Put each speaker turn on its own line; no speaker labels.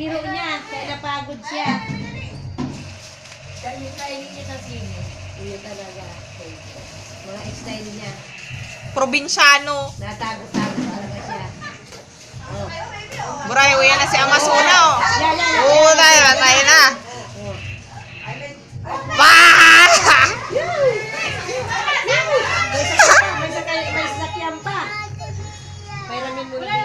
biro niya,
kaya napagod siya. Dahil kainin niya sa sini. Iyo talaga. Mga style niya.
Probinsyano.
Natago-tago talaga siya. Oh.
Buray, uyan na si Amasuna, oh. Oo, tayo na, tayo na. Bah! May sakyan pa. May mo na.